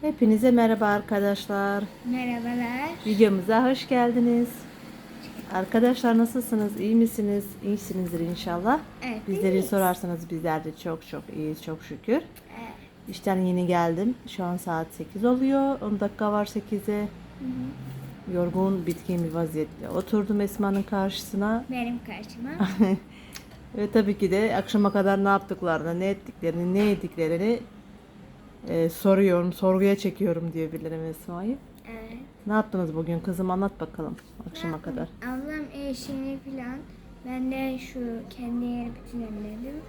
Hepinize merhaba arkadaşlar. Merhabalar. Videomuza hoş geldiniz. Arkadaşlar nasılsınız? İyi misiniz? İyisinizdir inşallah. Evet. Bizleri iyiyiz. sorarsanız bizler de çok çok iyiyiz çok şükür. Evet. İşten yeni geldim. Şu an saat 8 oluyor. 10 dakika var 8'e. Yorgun, bitkin bir vaziyette oturdum Esma'nın karşısına. Benim karşıma. Ve tabii ki de akşama kadar ne yaptıklarını, ne ettiklerini, ne yediklerini e, soruyorum, sorguya çekiyorum diyebilirim Esma'yı. evet. Ne yaptınız bugün kızım anlat bakalım akşama kadar. Ablam eşini falan. Ben de şu kendi yeri bütünlemedim.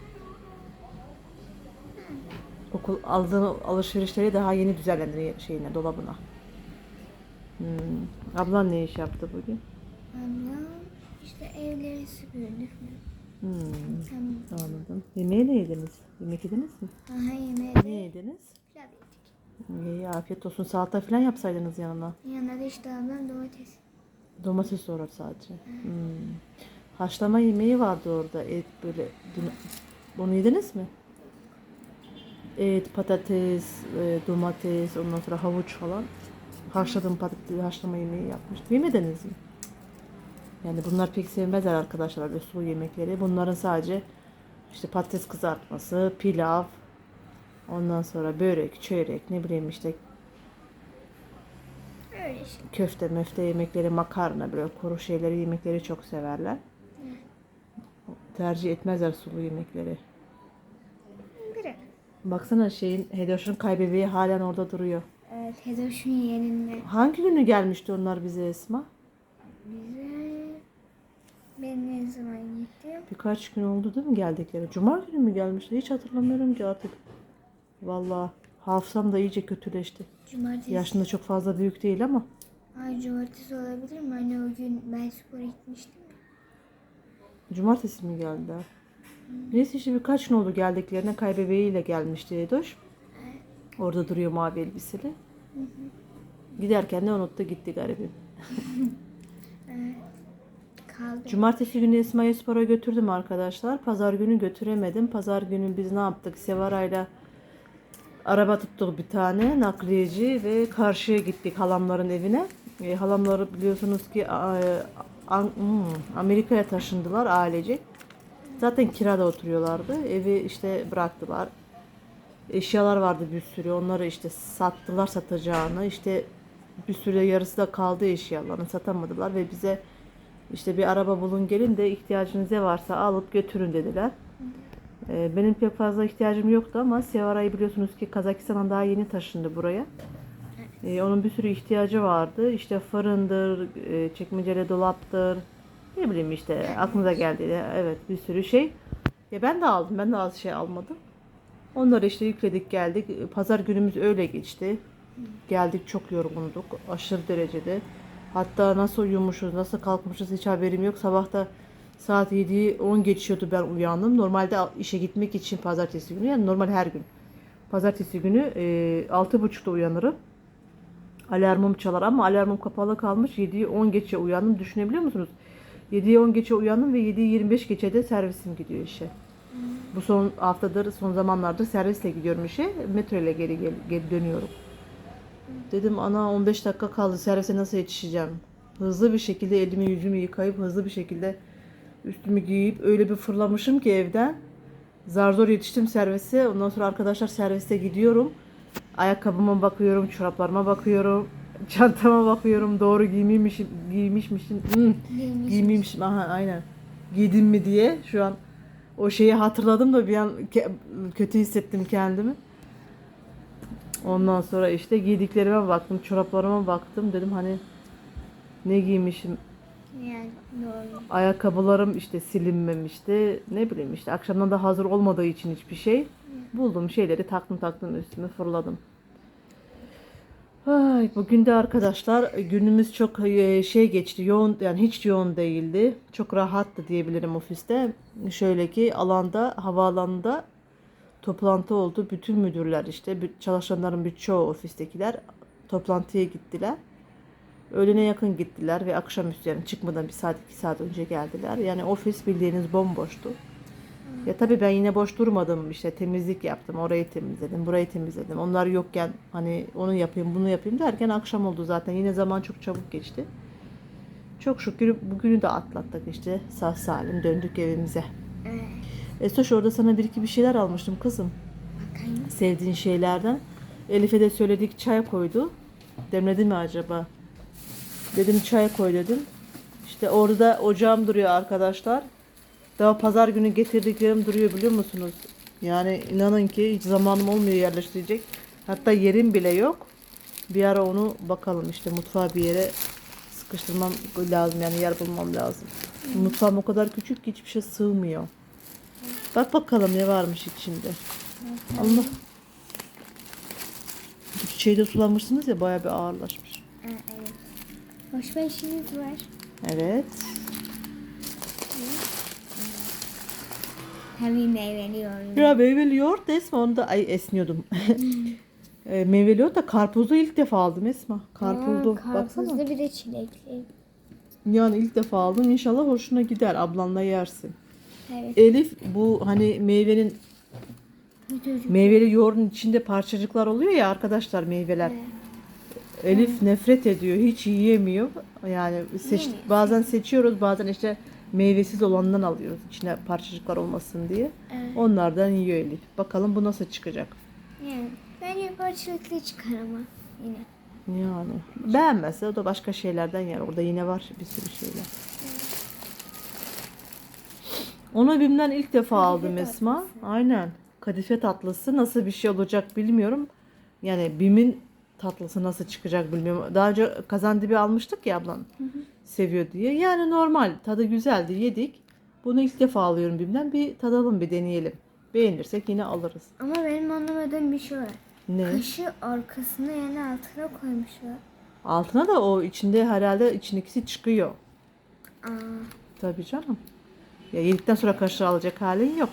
Okul aldığın alışverişleri daha yeni düzenledi şeyine, dolabına. Hmm. Ablan ne iş yaptı bugün? Ablam işte evleri süpürdü falan. Hmm. Tamam. Anladım. Yemeği ne yediniz? Yemek yediniz mi? Aha yemeğe Ne de yediniz? pilav yedik. İyi, afiyet olsun. Salata falan yapsaydınız yanına. Yanına da işte ablam domates. Domates doğrar sadece. Hmm. Haşlama yemeği vardı orada. Et böyle. dün- Onu yediniz mi? Et, patates, e, domates, ondan sonra havuç falan. Haşladım patates, haşlama yemeği yapmış. Yemediniz mi? Yani bunlar pek sevmezler arkadaşlar böyle sulu yemekleri. Bunların sadece işte patates kızartması, pilav, ondan sonra börek, çörek, ne bileyim işte Öyle köfte, möfte yemekleri, makarna böyle kuru şeyleri yemekleri çok severler. Tercih etmezler sulu yemekleri. Baksana şeyin Hedoş'un kaybebeği halen orada duruyor. Evet Hedoş'un yerinde. Hangi günü gelmişti onlar bize Esma? Bize ben ne zaman gittim? Birkaç gün oldu değil mi geldikleri? Cuma günü mü gelmişti? Hiç hatırlamıyorum ki artık. Vallahi hafızam da iyice kötüleşti. Cumartesi. Yaşında çok fazla büyük değil ama. Ay cumartesi olabilir mi? Hani o gün ben spora gitmiştim. Cumartesi mi geldiler? Neyse işte birkaç gün oldu geldiklerine kaybebeğiyle gelmişti Edoş. Orada duruyor mavi elbiseli. Giderken de unuttu gitti garibim. Kaldı. Cumartesi günü Esma'yı spora götürdüm arkadaşlar. Pazar günü götüremedim. Pazar günü biz ne yaptık? Sevara'yla araba tuttuk bir tane nakliyeci ve karşıya gittik halamların evine. E, halamları biliyorsunuz ki An- hmm, Amerika'ya taşındılar ailecek. Zaten kirada oturuyorlardı. Evi işte bıraktılar. Eşyalar vardı bir sürü. Onları işte sattılar satacağını. İşte bir süre yarısı da kaldı eşyalarını satamadılar ve bize işte bir araba bulun gelin de ihtiyacınız ne varsa alıp götürün dediler. Ee, benim pek fazla ihtiyacım yoktu ama Sevara'yı biliyorsunuz ki Kazakistan'dan daha yeni taşındı buraya. Ee, onun bir sürü ihtiyacı vardı. İşte fırındır, e, çekmeceli dolaptır. Ne bileyim işte aklınıza geldi. Evet bir sürü şey. Ya ben de aldım. Ben de az şey almadım. Onları işte yükledik geldik. Pazar günümüz öyle geçti. Geldik çok yorgunduk. Aşırı derecede. Hatta nasıl uyumuşuz, nasıl kalkmışız hiç haberim yok. Sabah da saat 7'yi 10 geçiyordu ben uyandım. Normalde işe gitmek için pazartesi günü yani normal her gün. Pazartesi günü e, 6.30'da uyanırım. Alarmım çalar ama alarmım kapalı kalmış. 7'yi 10 geçe uyandım. Düşünebiliyor musunuz? 7'yi 10 geçe uyandım ve 7'yi 25 geçe de servisim gidiyor işe. Bu son haftadır, son zamanlardır servisle gidiyorum işe. Metro ile geri, geri, geri dönüyorum. Dedim ana 15 dakika kaldı servise nasıl yetişeceğim? Hızlı bir şekilde elimi yüzümü yıkayıp hızlı bir şekilde üstümü giyip öyle bir fırlamışım ki evden. Zar zor yetiştim servise. Ondan sonra arkadaşlar serviste gidiyorum. Ayakkabıma bakıyorum, çoraplarıma bakıyorum, çantama bakıyorum. Doğru giymişmişim, giymişmişim. Hmm, Giymiş. giymişmişim. Aha aynen. Giydim mi diye şu an o şeyi hatırladım da bir an kötü hissettim kendimi. Ondan sonra işte giydiklerime baktım, çoraplarıma baktım. Dedim hani ne giymişim. Yani doğru. Ayakkabılarım işte silinmemişti. Ne bileyim işte akşamdan da hazır olmadığı için hiçbir şey. Buldum şeyleri taktım taktım üstüme fırladım. Ay, bugün de arkadaşlar günümüz çok e, şey geçti. Yoğun yani hiç yoğun değildi. Çok rahattı diyebilirim ofiste. Şöyle ki alanda havaalanında toplantı oldu. Bütün müdürler işte çalışanların birçoğu ofistekiler toplantıya gittiler. Öğlene yakın gittiler ve akşamüstü yani çıkmadan bir saat iki saat önce geldiler. Yani ofis bildiğiniz bomboştu. Ya tabii ben yine boş durmadım işte temizlik yaptım. Orayı temizledim, burayı temizledim. Onlar yokken hani onu yapayım, bunu yapayım derken akşam oldu zaten. Yine zaman çok çabuk geçti. Çok şükür bugünü de atlattık işte. Sağ salim döndük evimize. Evet. Esoş orada sana bir iki bir şeyler almıştım kızım. Bakayım. Sevdiğin şeylerden. Elif'e de söyledik çay koydu. Demledi mi acaba? Dedim çay koy dedim. İşte orada ocağım duruyor arkadaşlar. Daha pazar günü getirdiklerim duruyor biliyor musunuz? Yani inanın ki hiç zamanım olmuyor yerleştirecek. Hatta yerim bile yok. Bir ara onu bakalım işte mutfağa bir yere sıkıştırmam lazım yani yer bulmam lazım. Mutfağım o kadar küçük ki hiçbir şey sığmıyor. Bak bakalım ne varmış içinde. Allah. Bu çiçeği de sulamışsınız ya bayağı bir ağırlaşmış. Aa, evet. Boşma işiniz var. Evet. Tabii meyveli yoğurt. Ya meyveli yoğurt Esma onu da ay esniyordum. e, meyveli yoğurt da karpuzlu ilk defa aldım Esma. Karpuzlu. Baksana. Karpuzlu bir de çilekli. Yani ilk defa aldım. İnşallah hoşuna gider. Ablanla yersin. Evet. Elif bu hani meyvenin meyveli yoğurdun içinde parçacıklar oluyor ya arkadaşlar meyveler. Elif nefret ediyor. Hiç yiyemiyor. Yani seç, Yemiyor. bazen seçiyoruz bazen işte meyvesiz olandan alıyoruz. içine parçacıklar olmasın diye. Evet. Onlardan yiyor Elif. Bakalım bu nasıl çıkacak. Yani bence parçalıklı çıkar ama yine. Yani beğenmezse o da başka şeylerden yer. Orada yine var bir sürü şeyler. Onu BİM'den ilk defa aldım Esma. Aynen. Kadife tatlısı nasıl bir şey olacak bilmiyorum. Yani BİM'in tatlısı nasıl çıkacak bilmiyorum. Daha önce kazandibi almıştık ya ablan. Seviyor diye. Yani normal. Tadı güzeldi. Yedik. Bunu ilk defa alıyorum BİM'den. Bir tadalım bir deneyelim. Beğenirsek yine alırız. Ama benim anlamadığım bir şey var. Ne? Kaşı arkasına yani altına koymuşlar. Altına da o içinde herhalde içindekisi çıkıyor. Aa, Tabii canım. Ya yedikten sonra kaşığı alacak halin yok.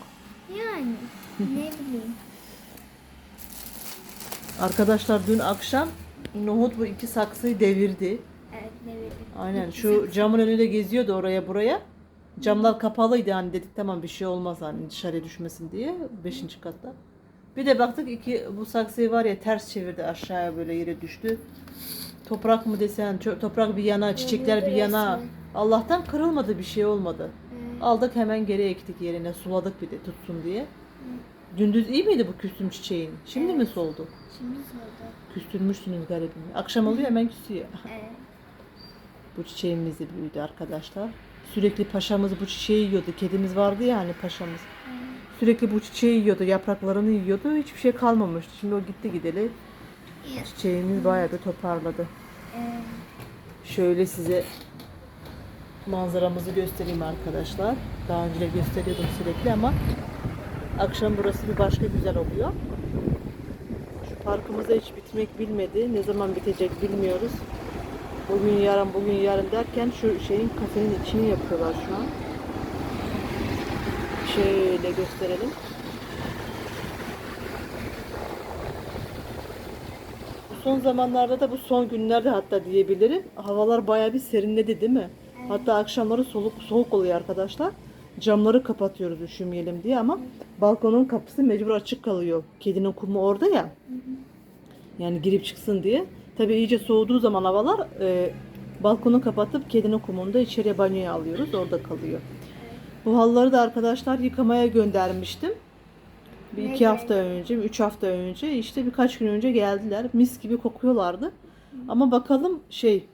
yani ne bileyim. Arkadaşlar dün akşam nohut bu iki saksıyı devirdi. Evet bileyim. Aynen şu camın önünde geziyordu oraya buraya. Camlar kapalıydı hani dedik tamam bir şey olmaz hani dışarıya düşmesin diye 5. katta. Bir de baktık iki bu saksıyı var ya ters çevirdi aşağıya böyle yere düştü. Toprak mı desen toprak bir yana çiçekler bir yana. Allah'tan kırılmadı bir şey olmadı. Evet. Aldık hemen geri ektik yerine suladık bir de tutsun diye. Gündüz iyi miydi bu küstüm çiçeğin? Şimdi mi soldu? Şimdi sordu. Küstürmüşsünüz garibim. Akşam oluyor hemen küsüyor. Evet. Bu çiçeğimiz de büyüdü arkadaşlar. Sürekli paşamız bu çiçeği yiyordu. Kedimiz vardı ya hani paşamız. Sürekli bu çiçeği yiyordu. Yapraklarını yiyordu. Hiçbir şey kalmamıştı. Şimdi o gitti gideli. Çiçeğimiz bayağı bir toparladı. Evet. Şöyle size manzaramızı göstereyim arkadaşlar. Daha önce gösteriyordum sürekli ama akşam burası bir başka güzel oluyor. Şu parkımızda hiç bitmek bilmedi. Ne zaman bitecek bilmiyoruz. Bugün yarın bugün yarın derken şu şeyin kafenin içini yapıyorlar şu an. Şöyle gösterelim. Son zamanlarda da bu son günlerde hatta diyebilirim. Havalar bayağı bir serinledi değil mi? Hatta akşamları soluk soğuk oluyor arkadaşlar. Camları kapatıyoruz üşümeyelim diye ama balkonun kapısı mecbur açık kalıyor. Kedinin kumu orada ya. Yani girip çıksın diye. Tabii iyice soğuduğu zaman havalar e, balkonu kapatıp kedinin kumunu da içeriye banyoya alıyoruz. Orada kalıyor. Bu halıları da arkadaşlar yıkamaya göndermiştim. Bir iki hafta önce, üç hafta önce işte birkaç gün önce geldiler. Mis gibi kokuyorlardı. Ama bakalım şey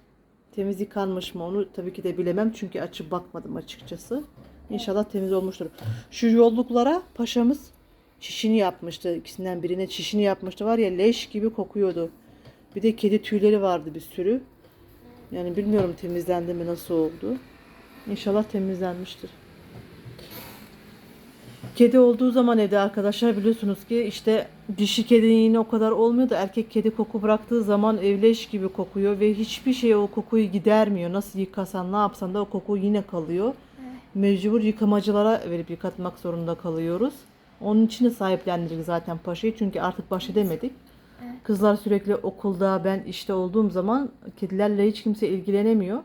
temiz yıkanmış mı onu tabii ki de bilemem. Çünkü açıp bakmadım açıkçası. İnşallah temiz olmuştur. Şu yolluklara paşamız çişini yapmıştı. İkisinden birine çişini yapmıştı. Var ya leş gibi kokuyordu. Bir de kedi tüyleri vardı bir sürü. Yani bilmiyorum temizlendi mi nasıl oldu. İnşallah temizlenmiştir. Kedi olduğu zaman evde arkadaşlar biliyorsunuz ki işte dişi kedinin yine o kadar olmuyor da erkek kedi koku bıraktığı zaman evleş gibi kokuyor ve hiçbir şey o kokuyu gidermiyor. Nasıl yıkasan ne yapsan da o koku yine kalıyor. Mecbur yıkamacılara verip yıkatmak zorunda kalıyoruz. Onun için de sahiplendirdik zaten paşayı çünkü artık baş edemedik. Kızlar sürekli okulda ben işte olduğum zaman kedilerle hiç kimse ilgilenemiyor.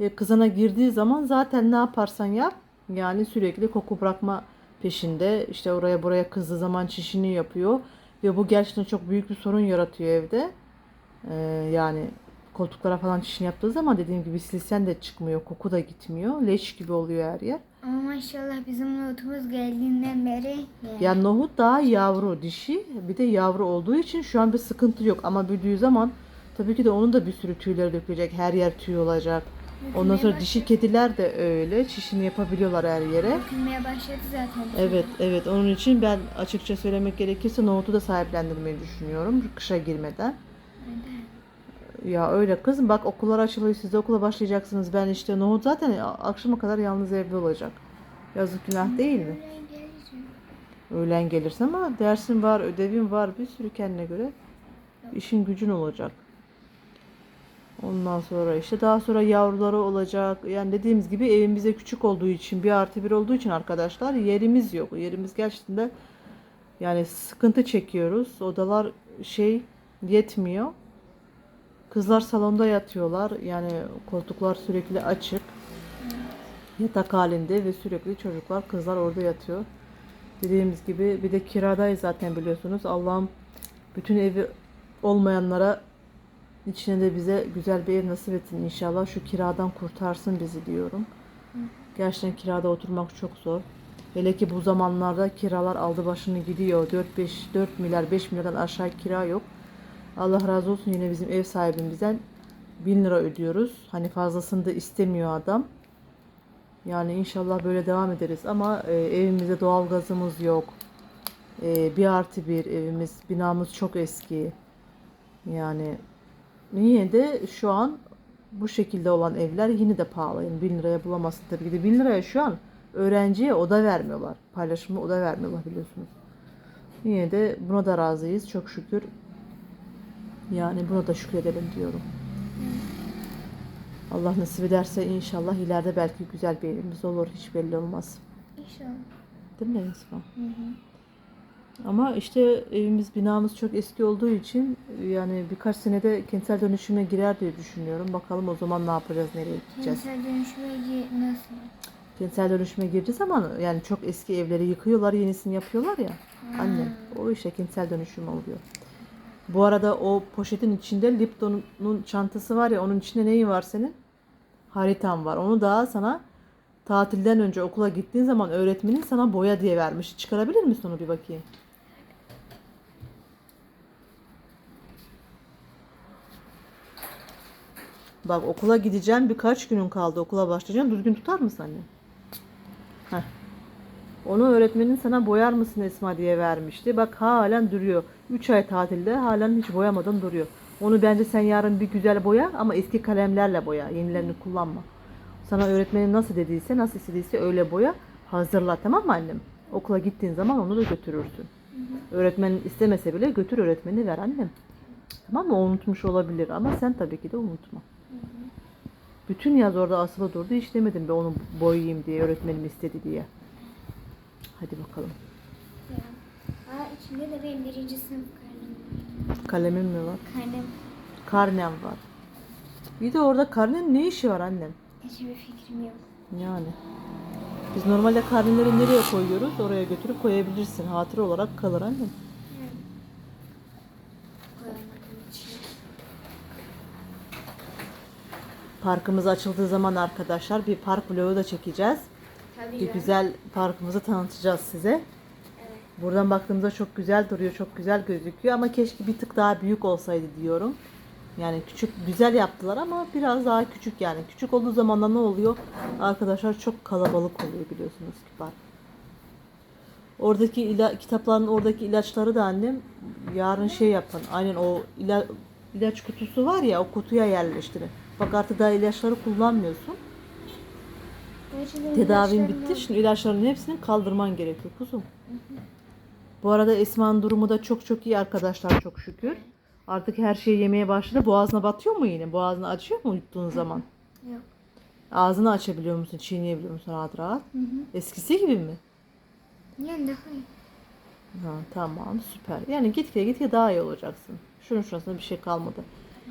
E, kızana girdiği zaman zaten ne yaparsan yap yani sürekli koku bırakma peşinde. İşte oraya buraya kızdığı zaman çişini yapıyor. Ve bu gerçekten çok büyük bir sorun yaratıyor evde. Ee, yani koltuklara falan çişini yaptığı zaman dediğim gibi silsen de çıkmıyor. Koku da gitmiyor. Leş gibi oluyor her yer. Ama maşallah bizim notumuz geldiğinden beri yani. Ya nohut daha yavru dişi bir de yavru olduğu için şu an bir sıkıntı yok ama büyüdüğü zaman tabii ki de onun da bir sürü tüyleri dökülecek her yer tüy olacak. Ondan sonra dişi kediler de öyle çişini yapabiliyorlar her yere. Dökülmeye başladı zaten. Evet evet onun için ben açıkça söylemek gerekirse nohutu da sahiplendirmeyi düşünüyorum kışa girmeden. Ya öyle kızım bak okullar açılıyor siz de okula başlayacaksınız ben işte nohut zaten akşama kadar yalnız evde olacak. Yazık günah değil mi? Öğlen gelirse ama dersin var, ödevin var, bir sürü kendine göre işin gücün olacak. Ondan sonra işte daha sonra yavruları olacak. Yani dediğimiz gibi evimize küçük olduğu için, bir artı bir olduğu için arkadaşlar yerimiz yok. Yerimiz gerçekten de yani sıkıntı çekiyoruz. Odalar şey yetmiyor. Kızlar salonda yatıyorlar. Yani koltuklar sürekli açık. Yatak halinde ve sürekli çocuklar, kızlar orada yatıyor. Dediğimiz gibi bir de kiradayız zaten biliyorsunuz. Allah'ım bütün evi olmayanlara içine de bize güzel bir ev nasip etsin inşallah. Şu kiradan kurtarsın bizi diyorum. Gerçekten kirada oturmak çok zor. Hele ki bu zamanlarda kiralar aldı başını gidiyor. 4-5 4 milyar 5 milyardan aşağı kira yok. Allah razı olsun yine bizim ev sahibimizden 1000 lira ödüyoruz. Hani fazlasını da istemiyor adam. Yani inşallah böyle devam ederiz ama e, evimizde doğalgazımız yok. E, bir artı bir evimiz, binamız çok eski. Yani yine de şu an bu şekilde olan evler yine de pahalı. Yani 1000 liraya bulamazsın tabii ki de. 1000 liraya şu an öğrenciye oda vermiyorlar. Paylaşımlı oda vermiyorlar biliyorsunuz. Yine de buna da razıyız çok şükür. Yani buna da şükredelim diyorum. Allah nasip ederse inşallah ileride belki güzel bir evimiz olur. Hiç belli olmaz. İnşallah. Değil mi Esma? Hı hı. Ama işte evimiz, binamız çok eski olduğu için yani birkaç senede kentsel dönüşüme girer diye düşünüyorum. Bakalım o zaman ne yapacağız, nereye gideceğiz. Kentsel dönüşüme gi- nasıl? Kentsel dönüşüme girdiği zaman yani çok eski evleri yıkıyorlar, yenisini yapıyorlar ya. Anne, o işte kentsel dönüşüm oluyor. Bu arada o poşetin içinde Lipton'un çantası var ya, onun içinde neyi var senin? Haritan var. Onu da sana tatilden önce okula gittiğin zaman öğretmenin sana boya diye vermiş. Çıkarabilir misin onu bir bakayım? Bak okula gideceğim birkaç günün kaldı okula başlayacağım. Düzgün tutar mısın anne? Heh. Onu öğretmenin sana boyar mısın Esma diye vermişti. Bak halen duruyor. 3 ay tatilde halen hiç boyamadan duruyor. Onu bence sen yarın bir güzel boya ama eski kalemlerle boya. Yenilerini kullanma. Sana öğretmenin nasıl dediyse, nasıl istediyse öyle boya. Hazırla tamam mı annem? Okula gittiğin zaman onu da götürürsün. Öğretmenin istemese bile götür öğretmeni ver annem. Tamam mı? O unutmuş olabilir ama sen tabii ki de unutma. Bütün yaz orada asılı durdu. Hiç demedim be onu boyayayım diye öğretmenim istedi diye. Hadi bakalım. Ya. Aa içinde de benim birinci sınıf karnem var. Kalemim mi var? Karnem. Karnem var. Bir de orada karnenin ne işi var annem? Hiçbir fikrim yok. Yani. Biz normalde karneleri nereye koyuyoruz? Oraya götürüp koyabilirsin. Hatıra olarak kalır annem. Koyamadım için. Parkımız açıldığı zaman arkadaşlar bir park vlogu da çekeceğiz. Tabii Bir güzel parkımızı tanıtacağız size. Evet. Buradan baktığımızda çok güzel duruyor, çok güzel gözüküyor ama keşke bir tık daha büyük olsaydı diyorum. Yani küçük güzel yaptılar ama biraz daha küçük yani. Küçük olduğu zaman da ne oluyor? Arkadaşlar çok kalabalık oluyor biliyorsunuz ki park. Oradaki ila, kitapların oradaki ilaçları da annem yarın şey yapın. Aynen o ila, ilaç kutusu var ya o kutuya yerleştirin. Bak artık daha ilaçları kullanmıyorsun. Tedavin bitti. Şimdi ilaçların hepsini kaldırman gerekiyor kuzum. Bu arada Esma'nın durumu da çok çok iyi arkadaşlar çok şükür. Artık her şey yemeye başladı. Boğazına batıyor mu yine? Boğazını açıyor mu yuttuğun zaman? Yok. Ağzını açabiliyor musun? Çiğneyebiliyor musun rahat rahat? Hı hı. Eskisi gibi mi? Yani daha iyi. Ha, tamam süper. Yani gitgide gitgide daha iyi olacaksın. Şunun şurasında bir şey kalmadı.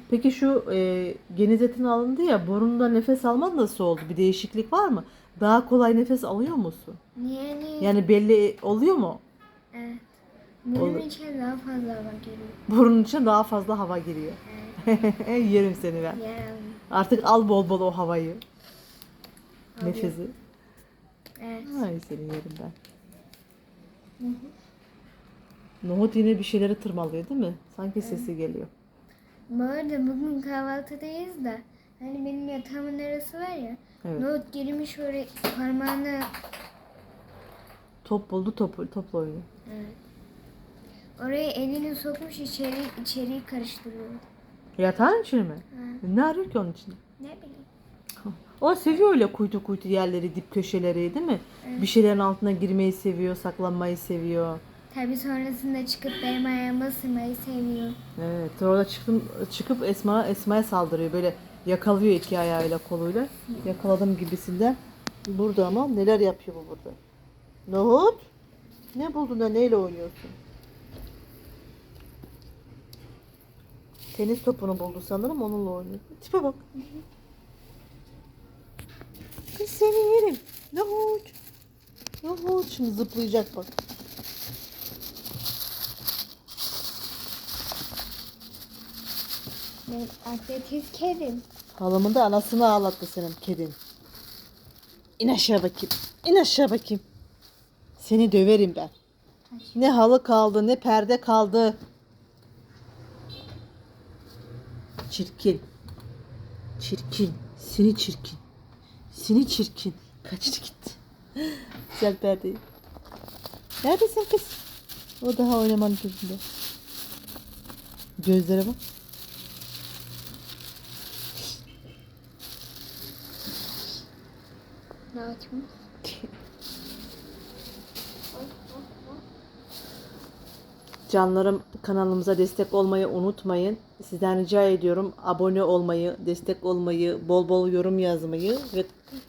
Peki şu e, geniz etin alındı ya burnunda nefes alman nasıl oldu? Bir değişiklik var mı? Daha kolay nefes alıyor musun? Niye niye? Yani belli oluyor mu? Evet. Bunun Olur. için daha fazla hava geliyor. Burun için daha fazla hava giriyor. Yerim seni ben. Yer Artık al bol bol o havayı. Alıyorum. Nefesi. Evet. Ay seni yerim ben. Nohut yine bir şeyleri tırmalıyor değil mi? Sanki sesi geliyor. Bu arada bugün kahvaltıdayız da hani benim yatağımın arası var ya. Evet. Nohut girmiş oraya parmağını Top buldu top, topla oynuyor. evet. Oraya elini sokmuş içeri içeriği karıştırıyor. Yatağın içine mi? Ha, Ne arıyor ki onun içinde? ne bileyim. O seviyor öyle kuytu kuytu yerleri, dip köşeleri değil mi? Evet. Bir şeylerin altına girmeyi seviyor, saklanmayı seviyor. Tabi sonrasında çıkıp benim ayağıma ısırmayı seviyor. Evet, orada çıktım, çıkıp Esma Esma'ya saldırıyor. Böyle yakalıyor iki ayağıyla koluyla. Yakaladım gibisinden. Burada ama neler yapıyor bu burada? Nohut? Ne buldun da neyle oynuyorsun? Tenis topunu buldu sanırım onunla oynuyor. Tipe bak. Kız seni yerim. Nohut. Nohut şimdi zıplayacak bak. Benim atletist kedim. Halamın da anasını ağlattı senin kedin. İn aşağı bakayım. İn aşağı bakayım. Seni döverim ben. Ne halı kaldı ne perde kaldı. Çirkin. Çirkin. Seni çirkin. Seni çirkin. Kaçtı gitti. Güzel perdeyi. Neredesin kız? O daha oynamanın peşinde. Gözlere bak. Açmış? Canlarım kanalımıza destek olmayı unutmayın. Sizden rica ediyorum abone olmayı, destek olmayı, bol bol yorum yazmayı ve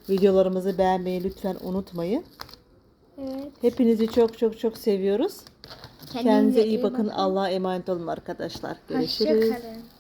videolarımızı beğenmeyi lütfen unutmayın. Evet. Hepinizi çok çok çok seviyoruz. Kendinize iyi bakın. Allah'a emanet olun arkadaşlar. Görüşürüz. Hoşça kalın.